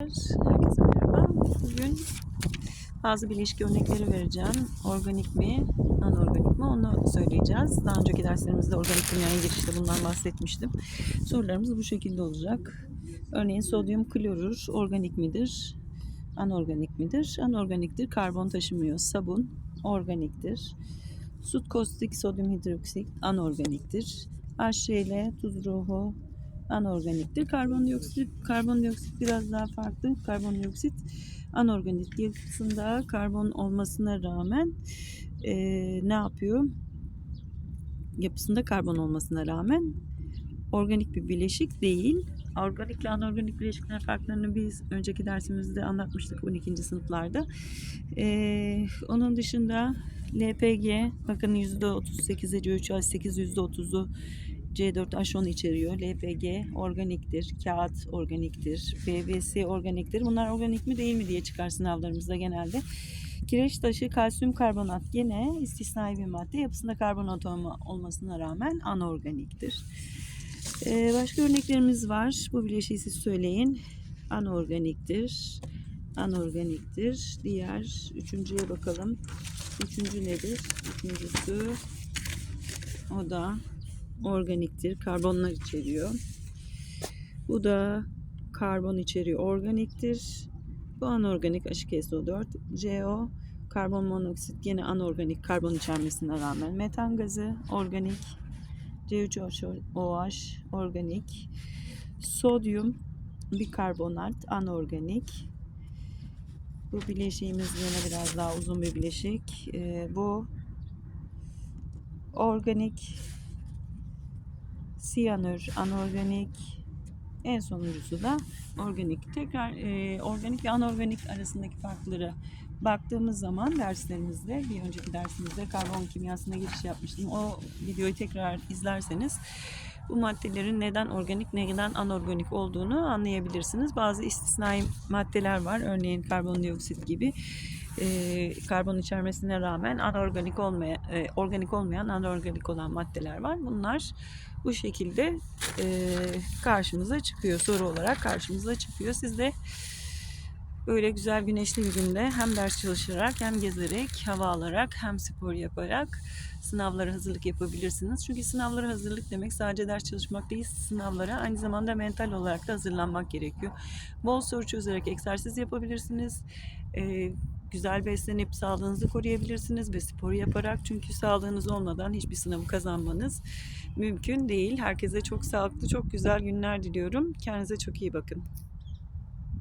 Herkese merhaba. Bugün bazı bileşik örnekleri vereceğim. Organik mi, anorganik mi onu söyleyeceğiz. Daha önceki derslerimizde organik dünyaya girişte bundan bahsetmiştim. Sorularımız bu şekilde olacak. Örneğin sodyum klorür organik midir, anorganik midir? Anorganiktir, karbon taşımıyor. Sabun organiktir. Sut kostik sodyum hidroksit anorganiktir. HCl tuz ruhu anorganiktir. Karbondioksit, karbondioksit biraz daha farklı. Karbondioksit anorganik yapısında karbon olmasına rağmen e, ne yapıyor? Yapısında karbon olmasına rağmen organik bir bileşik değil. Organikle anorganik bileşiklerin farklarını biz önceki dersimizde anlatmıştık 12. sınıflarda. E, onun dışında LPG bakın %38'e C3H8 %30'u C4H10 içeriyor. LPG organiktir, kağıt organiktir, PVC organiktir. Bunlar organik mi değil mi diye çıkar sınavlarımızda genelde. Kireç taşı kalsiyum karbonat gene istisnai bir madde. Yapısında karbon atomu olmasına rağmen anorganiktir. Ee, başka örneklerimiz var. Bu bileşiği siz söyleyin. Anorganiktir. Anorganiktir. Diğer üçüncüye bakalım. Üçüncü nedir? Üçüncüsü o da organiktir. Karbonlar içeriyor. Bu da karbon içeriyor. Organiktir. Bu anorganik H2SO4. CO karbon monoksit yine anorganik karbon içermesine rağmen metan gazı organik C3OH organik sodyum bikarbonat anorganik bu bileşiğimiz yine biraz daha uzun bir bileşik ee, bu organik siyanür, anorganik, en sonuncusu da organik. Tekrar e, organik ve anorganik arasındaki farkları baktığımız zaman derslerimizde, bir önceki dersimizde karbon kimyasına giriş yapmıştım. O videoyu tekrar izlerseniz bu maddelerin neden organik, neden anorganik olduğunu anlayabilirsiniz. Bazı istisnai maddeler var. Örneğin karbondioksit gibi e, karbon içermesine rağmen anorganik olmayan, e, organik olmayan anorganik olan maddeler var. Bunlar bu şekilde e, karşımıza çıkıyor soru olarak karşımıza çıkıyor. Siz de böyle güzel güneşli bir günde hem ders çalışarak hem gezerek hava alarak hem spor yaparak sınavlara hazırlık yapabilirsiniz. Çünkü sınavlara hazırlık demek sadece ders çalışmak değil sınavlara aynı zamanda mental olarak da hazırlanmak gerekiyor. Bol soru çözerek egzersiz yapabilirsiniz. Ee, güzel beslenip sağlığınızı koruyabilirsiniz ve spor yaparak çünkü sağlığınız olmadan hiçbir sınavı kazanmanız mümkün değil. Herkese çok sağlıklı, çok güzel günler diliyorum. Kendinize çok iyi bakın.